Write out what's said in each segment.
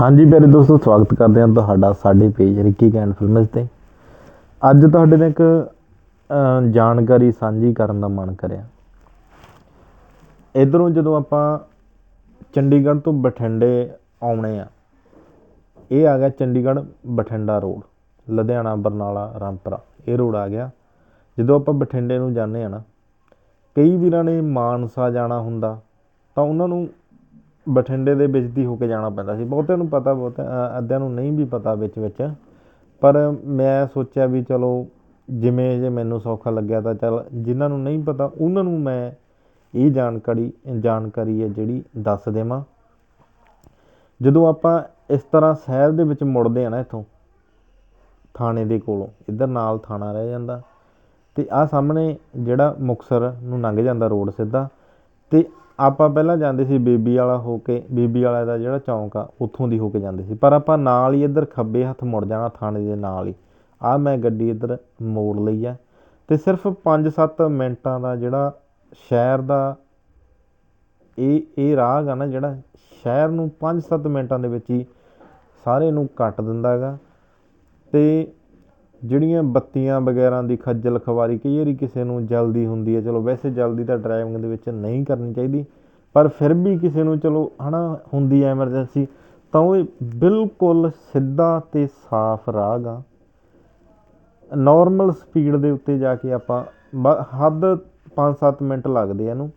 ਹਾਂਜੀ ਪਿਆਰੇ ਦੋਸਤੋ, ਸਵਾਗਤ ਕਰਦੇ ਹਾਂ ਤੁਹਾਡਾ ਸਾਡੇ ਪੇਜ ਰਿੱਕੀ ਕੈਂਡ ਫਿਲਮਸ ਤੇ। ਅੱਜ ਤੁਹਾਡੇ ਨਾਲ ਇੱਕ ਜਾਣਕਾਰੀ ਸਾਂਝੀ ਕਰਨ ਦਾ ਮਨ ਕਰਿਆ। ਇਧਰੋਂ ਜਦੋਂ ਆਪਾਂ ਚੰਡੀਗੜ੍ਹ ਤੋਂ ਬਠਿੰਡੇ ਆਉਣੇ ਆ, ਇਹ ਆ ਗਿਆ ਚੰਡੀਗੜ੍ਹ ਬਠਿੰਡਾ ਰੋਡ, ਲੁਧਿਆਣਾ, ਬਰਨਾਲਾ, ਰਾਮਪੁਰਾ, ਇਹ ਰੋਡ ਆ ਗਿਆ। ਜਦੋਂ ਆਪਾਂ ਬਠਿੰਡੇ ਨੂੰ ਜਾਂਦੇ ਆ ਨਾ, ਕਈ ਵੀਰਾਂ ਨੇ ਮਾਨਸਾ ਜਾਣਾ ਹੁੰਦਾ, ਤਾਂ ਉਹਨਾਂ ਨੂੰ ਬਠਿੰਡੇ ਦੇ ਵਿੱਚ ਦੀ ਹੋ ਕੇ ਜਾਣਾ ਪੈਂਦਾ ਸੀ। ਬਹੁਤਿਆਂ ਨੂੰ ਪਤਾ ਬਹੁਤ ਅੱਧਿਆਂ ਨੂੰ ਨਹੀਂ ਵੀ ਪਤਾ ਵਿੱਚ ਵਿੱਚ। ਪਰ ਮੈਂ ਸੋਚਿਆ ਵੀ ਚਲੋ, ਜਿਵੇਂ ਜੇ ਮੈਨੂੰ ਸੌਖਾ ਲੱਗਿਆ ਤਾਂ ਚੱਲ, ਜਿਨ੍ਹਾਂ ਨੂੰ ਨਹੀਂ ਪਤਾ, ਉਹਨਾਂ ਨੂੰ ਮੈਂ ਇਹ ਜਾਣਕਾਰੀ ਜਾਣਕਾਰੀ ਹੈ ਜਿਹੜੀ ਦੱਸ ਦੇਵਾਂ। ਜਦੋਂ ਆਪਾਂ ਇਸ ਤਰ੍ਹਾਂ ਸ਼ਹਿਰ ਦੇ ਵਿੱਚ ਮੁੜਦੇ ਆ ਨਾ ਇੱਥੋਂ, ਥਾਣੇ ਦੇ ਕੋਲੋਂ, ਇੱਧਰ ਨਾਲ ਥਾਣਾ ਰਹਿ ਜਾਂਦਾ। ਤੇ ਆ ਸਾਹਮਣੇ ਜਿਹੜਾ ਮੁਕਸਰ ਨੂੰ ਲੰਘ ਜਾਂਦਾ ਰੋਡ ਸਿੱਧਾ, ਤੇ ਆਪਾਂ ਪਹਿਲਾਂ ਜਾਂਦੇ ਸੀ ਬੀਬੀ ਵਾਲਾ ਹੋ ਕੇ, ਬੀਬੀ ਵਾਲਾ ਦਾ ਜਿਹੜਾ ਚੌਂਕ ਆ, ਉੱਥੋਂ ਦੀ ਹੋ ਕੇ ਜਾਂਦੇ ਸੀ। ਪਰ ਆਪਾਂ ਨਾਲ ਹੀ ਇੱਧਰ ਖੱਬੇ ਹੱਥ ਮੁੜ ਜਾਣਾ ਥਾਣੇ ਦੇ ਨਾਲ ਹੀ। ਆ ਮੈਂ ਗੱਡੀ ਇੱਧਰ ਮੋੜ ਲਈ ਆ। ਤੇ ਸਿਰਫ 5-7 ਮਿੰਟਾਂ ਦਾ ਜਿਹੜਾ ਸ਼ਹਿਰ ਦਾ ਇਹ ਇਹ ਰਾਹ ਗਾ ਨਾ ਜਿਹੜਾ ਸ਼ਹਿਰ ਨੂੰ 5-7 ਮਿੰਟਾਂ ਦੇ ਵਿੱਚ ਹੀ ਸਾਰੇ ਨੂੰ ਕੱਟ ਦਿੰਦਾ ਹੈਗਾ ਤੇ ਜਿਹੜੀਆਂ ਬੱਤੀਆਂ ਵਗੈਰਾ ਦੀ ਖੱਜਲ ਖਵਾਰੀ ਕਈ ਵਾਰੀ ਕਿਸੇ ਨੂੰ ਜਲਦੀ ਹੁੰਦੀ ਹੈ, ਚਲੋ ਵੈਸੇ ਜਲਦੀ ਤਾਂ ਡਰਾਈਵਿੰਗ ਦੇ ਵਿੱਚ ਨਹੀਂ ਕਰਨੀ ਚਾਹੀਦੀ, ਪਰ ਫਿਰ ਵੀ ਕਿਸੇ ਨੂੰ ਚਲੋ ਹਨਾ ਹੁੰਦੀ ਹੈ ਐਮਰਜੈਂਸੀ ਤਾਂ ਉਹ ਬਿਲਕੁਲ ਸਿੱਧਾ ਤੇ ਸਾਫ਼ ਰਾਹ ਗਾ ਨਾਰਮਲ ਸਪੀਡ ਦੇ ਉੱਤੇ ਜਾ ਕੇ ਆਪਾਂ ਬ- ਹੱਦ 5-7 ਮਿੰਟ ਲੱਗਦੇ ਆ ਇਹਨੂੰ।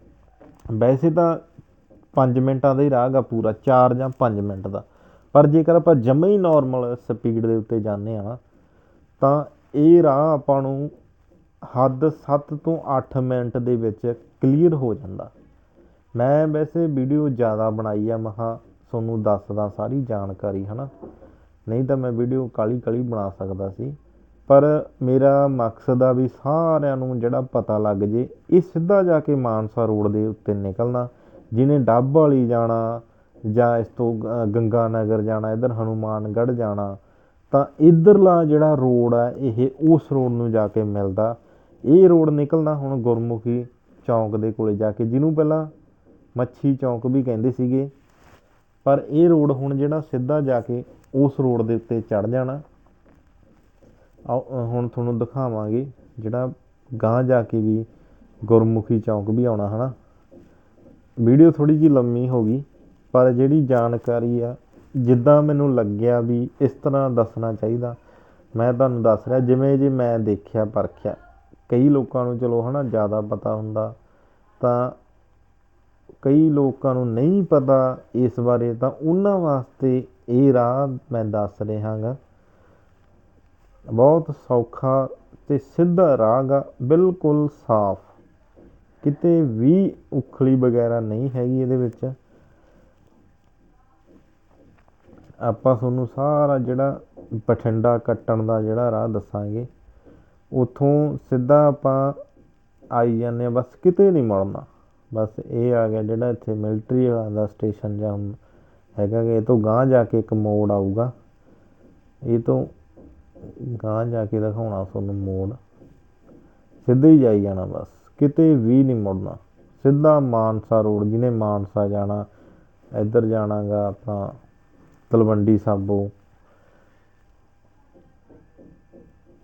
ਵੈਸੇ ਤਾਂ 5 ਮਿੰਟਾਂ ਦਾ ਹੀ ਰਾਹ ਗਾ ਪੂਰਾ 4 ਜਾਂ 5 ਮਿੰਟ ਦਾ। ਪਰ ਜੇਕਰ ਆਪਾਂ ਜਮਾ ਹੀ ਨਾਰਮਲ ਸਪੀਡ ਦੇ ਉੱਤੇ ਜਾਂਦੇ ਆ ਨਾ ਤਾਂ ਇਹ ਰਾਹ ਆਪਾਂ ਨੂੰ ਹੱਦ ਸੱਤ ਤੋਂ ਅੱਠ ਮਿੰਟ ਦੇ ਵਿੱਚ ਕਲੀਅਰ ਹੋ ਜਾਂਦਾ। ਮੈਂ ਵੈਸੇ ਵੀਡੀਓ ਜ਼ਿਆਦਾ ਬਣਾਈ ਆ ਮਹਾ ਤੁਹਾਨੂੰ ਦੱਸਦਾ ਸਾਰੀ ਜਾਣਕਾਰੀ, ਹਨਾ? ਨਹੀਂ ਤਾਂ ਮੈਂ ਵੀਡੀਓ ਕਾਲੀ ਕਾਲੀ ਬਣਾ ਸਕਦਾ ਸੀ। ਪਰ ਮੇਰਾ ਮਕਸਦ ਆ ਵੀ ਸਾਰਿਆਂ ਨੂੰ ਜਿਹੜਾ ਪਤਾ ਲੱਗ ਜੇ, ਇਹ ਸਿੱਧਾ ਜਾ ਕੇ ਮਾਨਸਾ ਰੋਡ ਦੇ ਉੱਤੇ ਨਿਕਲਣਾ, ਜਿਹਨੇ ਡੱਬ ਵਾਲੀ ਜਾਣਾ ਜਾਂ ਇਸ ਤੋਂ ਗ- ਗੰਗਾ ਨਗਰ ਜਾਣਾ, ਇਧਰ ਹਨੂਮਾਨਗੜ੍ਹ ਜਾਣਾ ਤਾਂ ਇੱਧਰਲਾ ਜਿਹੜਾ ਰੋਡ ਆ ਇਹ ਉਸ ਰੋਡ ਨੂੰ ਜਾ ਕੇ ਮਿਲਦਾ। ਇਹ ਰੋਡ ਨਿਕਲਣਾ ਹੁਣ ਗੁਰਮੁਖੀ ਚੌਂਕ ਦੇ ਕੋਲੇ ਜਾ ਕੇ ਜਿਹਨੂੰ ਪਹਿਲਾਂ ਮੱਛੀ ਚੌਂਕ ਵੀ ਕਹਿੰਦੇ ਸੀਗੇ। ਪਰ ਇਹ ਰੋਡ ਹੁਣ ਜਿਹੜਾ ਸਿੱਧਾ ਜਾ ਕੇ ਉਸ ਰੋਡ ਦੇ ਉੱਤੇ ਚੜ ਜਾਣਾ। ਅ, ਹੁਣ ਤੁਹਾਨੂੰ ਦਿਖਾਵਾਂਗੇ ਜਿਹੜਾ ਗਾਂਹ ਜਾ ਕੇ ਵੀ ਗੁਰਮੁਖੀ ਚੌਂਕ ਵੀ ਆਉਣਾ ਹਨਾ। ਵੀਡੀਓ ਥੋੜੀ ਜਿਹੀ ਲੰਮੀ ਹੋ ਗਈ ਪਰ ਜਿਹੜੀ ਜਾਣਕਾਰੀ ਆ ਜਿੱਦਾਂ ਮੈਨੂੰ ਲੱਗਿਆ ਵੀ ਇਸ ਤਰ੍ਹਾਂ ਦੱਸਣਾ ਚਾਹੀਦਾ, ਮੈਂ ਤੁਹਾਨੂੰ ਦੱਸ ਰਿਹਾ, ਜਿਵੇਂ ਜੇ ਮੈਂ ਦੇਖਿਆ, ਪਰਖਿਆ, ਕਈ ਲੋਕਾਂ ਨੂੰ ਚਲੋ ਹੈ ਨਾ ਜ਼ਿਆਦਾ ਪਤਾ ਹੁੰਦਾ, ਤਾਂ ਕਈ ਲੋਕਾਂ ਨੂੰ ਨਹੀਂ ਪਤਾ ਇਸ ਬਾਰੇ, ਤਾਂ ਉਹਨਾਂ ਵਾਸਤੇ ਇਹ ਰਾਹ ਮੈਂ ਦੱਸ ਰਿਹਾਗਾ। ਬਹੁਤ ਸੌਖਾ ਤੇ ਸਿੱਧਾ ਰਾਹ ਗਾ, ਬਿਲਕੁਲ ਸਾਫ਼। ਕਿਤੇ ਵੀ ਉਖਲੀ ਵਗੈਰਾ ਨਹੀਂ ਹੈਗੀ ਇਹਦੇ ਵਿੱਚ। ਆਪਾਂ ਤੁਹਾਨੂੰ ਸਾਰਾ ਜਿਹੜਾ ਬਠਿੰਡਾ ਕੱਟਣ ਦਾ ਜਿਹੜਾ ਰਾਹ ਦੱਸਾਂਗੇ, ਉੱਥੋਂ ਸਿੱਧਾ ਆਪਾਂ ਆਈ ਜਾਂਦੇ ਹਾਂ, ਬਸ ਕਿਤੇ ਨਹੀਂ ਮੁੜਨਾ। ਬਸ ਇਹ ਆ ਗਿਆ ਜਿਹੜਾ ਇੱਥੇ ਮਿਲਟਰੀ ਵਾਲਾ ਦਾ ਸਟੇਸ਼ਨ ਜਾਂ ਹੈਗਾ ਕਿ ਇਹ ਤੋਂ ਗਾਂਹ ਜਾ ਕੇ ਇੱਕ ਮੋੜ ਆਊਗਾ। ਇਹ ਤੋਂ ਗਾਂਹ ਜਾ ਕੇ ਦਿਖਾਉਣਾ ਤੁਹਾਨੂੰ ਮੋੜ। ਸਿੱਧੇ ਹੀ ਜਾਈ ਜਾਣਾ ਬਸ, ਕਿਤੇ ਵੀ ਨਹੀਂ ਮੁੜਨਾ। ਸਿੱਧਾ ਮਾਨਸਾ ਰੋਡ, ਜਿਹਨੇ ਮਾਨਸਾ ਜਾਣਾ, ਇੱਧਰ ਜਾਣਾਗਾ ਆਪਣਾ ਤਲਵੰਡੀ ਸਾਬੋ।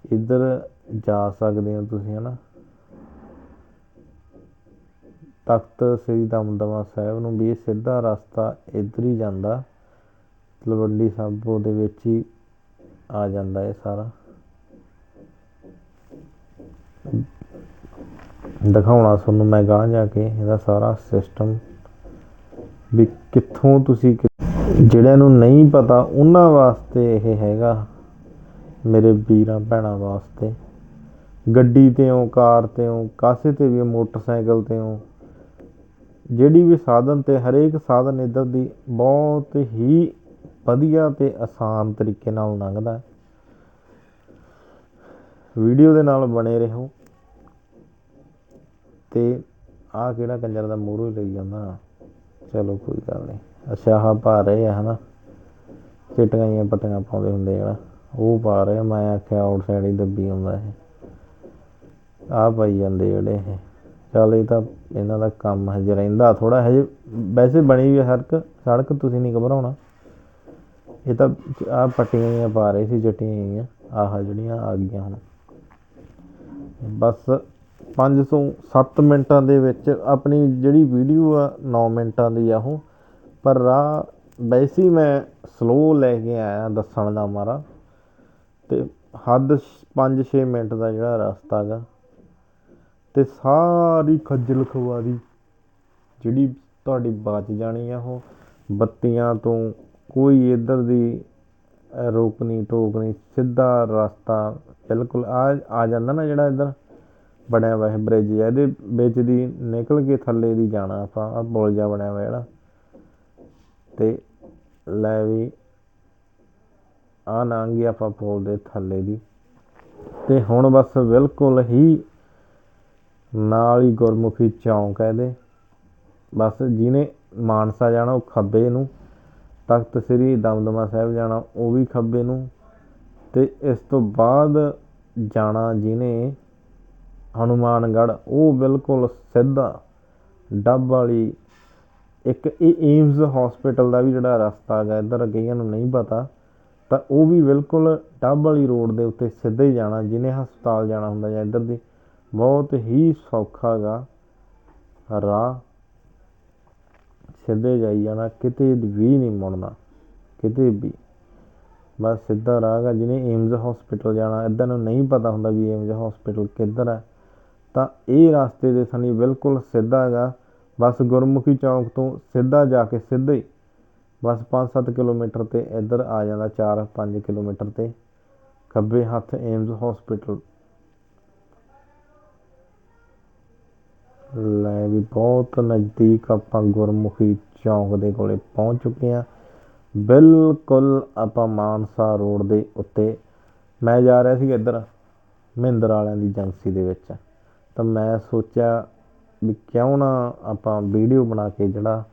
ਇੱਧਰ ਜਾ ਸਕਦੇ ਹੋ ਤੁਸੀਂ, ਹਨਾ? ਤਖਤ ਸ੍ਰੀ ਦਮਦਮਾ ਸਾਹਿਬ ਨੂੰ ਵੀ ਇਹ ਸਿੱਧਾ ਰਸਤਾ ਇੱਧਰ ਹੀ ਜਾਂਦਾ। ਤਲਵੰਡੀ ਸਾਬੋ ਦੇ ਵਿੱਚ ਹੀ ਆ ਜਾਂਦਾ ਇਹ ਸਾਰਾ। ਦਿਖਾਉਣਾ ਤੁਹਾਨੂੰ ਮੈਂ ਗਾਂ ਜਾ ਕੇ ਇਹਦਾ ਸਾਰਾ ਸਿਸਟਮ ਵੀ ਕਿੱਥੋਂ ਤੁਸੀਂ ਜਿਹੜਿਆਂ ਨੂੰ ਨਹੀਂ ਪਤਾ ਉਹਨਾਂ ਵਾਸਤੇ ਇਹ ਹੈਗਾ ਮੇਰੇ ਵੀਰਾਂ ਭੈਣਾਂ ਵਾਸਤੇ। ਗੱਡੀ ਤੇ ਹੋ ਕਾਰ ਤੇ ਹੋ ਕਾਸੇ ਤੇ ਵੀ ਹੋ, ਮੋਟਰਸਾਈਕਲ ਤੇ ਹੋ ਜਿਹੜੀ ਵੀ ਸਾਧਨ ਤੇ ਹਰੇਕ ਸਾਧਨ ਇੱਧਰ ਦੀ ਬਹੁਤ ਹੀ ਵਧੀਆ ਅਤੇ ਆਸਾਨ ਤਰੀਕੇ ਨਾਲ ਲੰਘਦਾ ਵੀਡੀਓ ਦੇ ਨਾਲ ਬਣੇ ਰਹੋ। ਅਤੇ ਆਹ ਕਿਹੜਾ ਕੰਜਰ ਦਾ ਮੂਹਰੋਂ ਹੀ ਲਈ ਜਾਂਦਾ। ਚਲੋ ਕੋਈ ਗੱਲ ਨਹੀਂ। ਅੱਛਾ ਆਹ ਪਾ ਰਹੇ ਆ ਹਨਾ। ਚਿੱਟੀਆਂ ਜਿਹੀਆਂ ਪੱਟੀਆਂ ਪਾਉਂਦੇ ਹੁੰਦੇ ਜਿਹੜਾ। ਉਹ ਪਾ ਰਹੇ ਆ, ਮੈਂ ਆਖਿਆ ਆਊਟਸਾਈਡ ਹੀ ਦੱਬੀ ਹੁੰਦਾ ਇਹ। ਆਹ ਪਾਈ ਜਾਂਦੇ ਜਿਹੜੇ ਇਹ। ਚੱਲ ਇਹ ਤਾਂ ਇਹਨਾਂ ਦਾ ਕੰਮ ਹਜੇ ਰਹਿੰਦਾ ਥੋੜਾ ਹਜੇ ਵੈਸੇ ਬਣੀ ਵੀ ਹੈ ਸੜਕ। ਸੜਕ ਤੁਸੀਂ ਨਹੀਂ ਘਬਰਾਉਣਾ। ਇਹ ਤਾਂ ਆਹ ਪੱਟੀਆਂ ਜਿਹੀਆਂ ਪਾ ਰਹੇ ਸੀ ਜੱਟੀਆਂ ਜਿਹੀਆਂ। ਆਹ ਜਿਹੜੀਆਂ ਆ ਗਈਆਂ ਹੁਣ। ਬਸ 5 ਤੋਂ 7 ਮਿੰਟਾਂ ਦੇ ਵਿੱਚ ਆਪਣੀ ਜਿਹੜੀ ਵੀਡੀਓ ਆ 9 ਮਿੰਟਾਂ ਦੀ ਆ ਉਹ। ਪਰ ਰਾਹ ਵੈਸੇ ਹੀ ਮੈਂ ਸਲੋਅ ਲੈ ਕੇ ਆਇਆ ਦੱਸਣ ਦਾ ਮਾਰਾ। ਅਤੇ ਹੱਦ 5-6 ਮਿੰਟ ਦਾ ਜਿਹੜਾ ਰਸਤਾ ਗਾ ਅਤੇ ਸਾਰੀ ਖੱਜਲ ਖਵਾਰੀ ਜਿਹੜੀ ਤੁਹਾਡੀ ਬਚ ਜਾਣੀ ਆ ਉਹ ਬੱਤੀਆਂ ਤੋਂ ਕੋਈ ਇੱਧਰ ਦੀ ਅਹ, ਰੋਕਣੀ ਟੋਕਣੀ ਸਿੱਧਾ ਰਸਤਾ ਬਿਲਕੁਲ ਆ ਆ ਜਾਂਦਾ ਨਾ ਜਿਹੜਾ ਇੱਧਰ ਬਣਿਆ ਹੋਇਆ ਹੈ ਬ੍ਰਿਜ ਇਹਦੇ ਵਿੱਚ ਦੀ ਨਿਕਲ ਕੇ ਥੱਲੇ ਦੀ ਜਾਣਾ ਆਪਾਂ ਆ ਪੁਲ ਜਿਹਾ ਬਣਿਆ ਹੋਇਆ ਜਿਹੜਾ। ਤੇ ਲੈ ਵੀ। ਆ ਨਾਂਗੀ ਆਪਾਂ ਪੁਲ ਦੇ ਥੱਲੇ ਦੀ। ਅਤੇ ਹੁਣ ਬਸ ਬਿਲਕੁਲ ਹੀ ਨਾਲ ਹੀ ਗੁਰਮੁਖੀ ਚੌਂਕ ਹੈ ਇਹਦੇ। ਬਸ ਜਿਹਨੇ ਮਾਨਸਾ ਜਾਣਾ ਉਹ ਖੱਬੇ ਨੂੰ, ਤਖਤ ਸ੍ਰੀ ਦਮਦਮਾ ਸਾਹਿਬ ਜਾਣਾ ਉਹ ਵੀ ਖੱਬੇ ਨੂੰ। ਅਤੇ ਇਸ ਤੋਂ ਬਾਅਦ ਜਾਣਾ ਜਿਹਨੇ ਹਨੂੰਮਾਨਗੜ੍ਹ, ਉਹ ਬਿਲਕੁਲ ਸਿੱਧਾ ਡੱਬ ਵਾਲੀ ਇੱਕ ਇਹ ਏਮਸ ਹੋਸਪਿਟਲ ਦਾ ਵੀ ਜਿਹੜਾ ਰਸਤਾ ਹੈਗਾ, ਇੱਧਰ ਕਈਆਂ ਨੂੰ ਨਹੀਂ ਪਤਾ, ਤਾਂ ਉਹ ਵੀ ਬਿਲਕੁਲ ਟੱਬ ਵਾਲੀ ਰੋਡ ਦੇ ਉੱਤੇ ਸਿੱਧਾ ਹੀ ਜਾਣਾ ਜਿਹਨੇ ਹਸਪਤਾਲ ਜਾਣਾ ਹੁੰਦਾ ਜਾਂ ਇੱਧਰ ਦੀ, ਬਹੁਤ ਹੀ ਸੌਖਾ ਗਾ ਰਾਹ। ਸਿੱਧੇ ਜਾਈ ਜਾਣਾ, ਕਿਤੇ ਵੀ ਨਹੀਂ ਮੁੜਨਾ, ਕਿਤੇ ਵੀ। ਬਸ ਸਿੱਧਾ ਰਾਹ ਗਾ ਜਿਹਨੇ ਏਮਸ ਹਸਪੀਟਲ ਜਾਣਾ ਇੱਦਾਂ ਨੂੰ ਨਹੀਂ ਪਤਾ ਹੁੰਦਾ ਵੀ ਏਮਸ ਹਸਪੀਟਲ ਕਿੱਧਰ ਹੈ। ਤਾਂ ਇਹ ਰਸਤੇ ਦੇ ਸਨੀ ਬਿਲਕੁਲ ਸਿੱਧਾ ਹੈਗਾ ਬਸ ਗੁਰਮੁਖੀ ਚੌਂਕ ਤੋਂ ਸਿੱਧਾ ਜਾ ਕੇ ਸਿੱਧਾ ਹੀ ਬਸ 5-7 ਕਿਲੋਮੀਟਰ ਤੇ ਇੱਧਰ ਆ ਜਾਂਦਾ 4-5 ਕਿਲੋਮੀਟਰ ਤੇ ਖੱਬੇ ਹੱਥ ਏਮਜ਼ ਹਸਪੀਟਲ। ਲੈ ਵੀ ਬਹੁਤ ਨਜ਼ਦੀਕ ਆਪਾਂ ਗੁਰਮੁਖੀ ਚੌਂਕ ਦੇ ਕੋਲੇ ਪਹੁੰਚ ਚੁੱਕੇ ਹਾਂ। ਬਿਲਕੁਲ ਆਪਾਂ ਮਾਨਸਾ ਰੋਡ ਦੇ ਉੱਤੇ ਮੈਂ ਜਾ ਰਿਹਾ ਸੀ ਇੱਧਰ ਮਹਿੰਦਰ ਵਾਲਿਆਂ ਦੀ ਏਜੰਸੀ ਦੇ ਵਿੱਚ। ਤਾਂ ਮੈਂ ਸੋਚਿਆ ਵੀ ਕਿਉਂ ਨਾ ਆਪਾਂ ਵੀਡੀਓ ਬਣਾ ਕੇ ਜਿਹੜਾ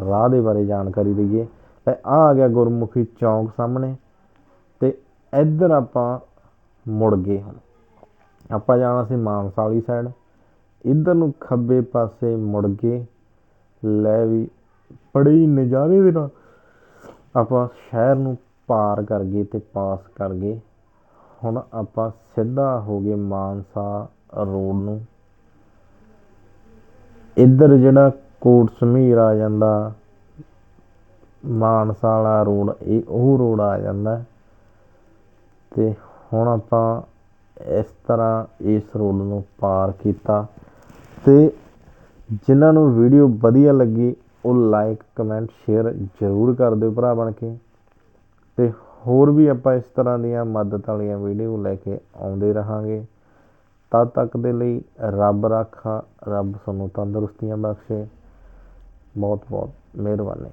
ਰਾਹ ਦੇ ਬਾਰੇ ਜਾਣਕਾਰੀ ਦਈਏ। ਤਾਂ ਆ ਆ ਗਿਆ ਗੁਰਮੁਖੀ ਚੌਂਕ ਸਾਹਮਣੇ ਤੇ ਇੱਧਰ ਆਪਾਂ ਮੁੜ ਗਏ ਹੁਣ। ਆਪਾਂ ਜਾਣਾ ਸੀ ਮਾਨਸਾ ਵਾਲੀ ਸਾਈਡ ਇੱਧਰ ਨੂੰ ਖੱਬੇ ਪਾਸੇ ਮੁੜ ਗਏ ਲੈ ਵੀ ਬੜੇ ਹੀ ਨਜ਼ਾਰੇ ਦੇ ਨਾਲ ਆਪਾਂ ਸ਼ਹਿਰ ਨੂੰ ਪਾਰ ਕਰ ਗਏ ਤੇ ਪਾਸ ਕਰ ਗਏ। ਹੁਣ ਆਪਾਂ ਸਿੱਧਾ ਹੋ ਗਏ ਮਾਨਸਾ ਰੋਡ ਨੂੰ। ਇੱਧਰ ਜਿਹੜਾ ਕੋਟ ਸਮੀਰ ਆ ਜਾਂਦਾ, ਮਾਨਸਾ ਵਾਲਾ ਰੋਡ, ਇਹ ਉਹ ਰੋਡ ਆ ਜਾਂਦਾ। ਅਤੇ ਹੁਣ ਆਪਾਂ ਇਸ ਤਰ੍ਹਾਂ ਇਸ ਰੋਡ ਨੂੰ ਪਾਰ ਕੀਤਾ। ਅਤੇ ਜਿਨ੍ਹਾਂ ਨੂੰ ਵੀਡੀਓ ਵਧੀਆ ਲੱਗੀ, ਉਹ ਲਾਈਕ ਕਮੈਂਟ ਸ਼ੇਅਰ ਜ਼ਰੂਰ ਕਰ ਦਿਓ ਭਰਾ ਬਣ ਕੇ। ਅਤੇ ਹੋਰ ਵੀ ਆਪਾਂ ਇਸ ਤਰ੍ਹਾਂ ਦੀਆਂ ਮਦਦ ਵਾਲੀਆਂ ਵੀਡੀਓ ਲੈ ਕੇ ਆਉਂਦੇ ਰਹਾਂਗੇ। ਤਦ ਤੱਕ ਦੇ ਲਈ ਰੱਬ ਰਾਖਾ ਰੱਬ ਤੁਹਾਨੂੰ ਤੰਦਰੁਸਤੀਆਂ ਬਖਸ਼ੇ। ਬਹੁਤ ਬਹੁਤ ਮਿਹਰਬਾਨੀ।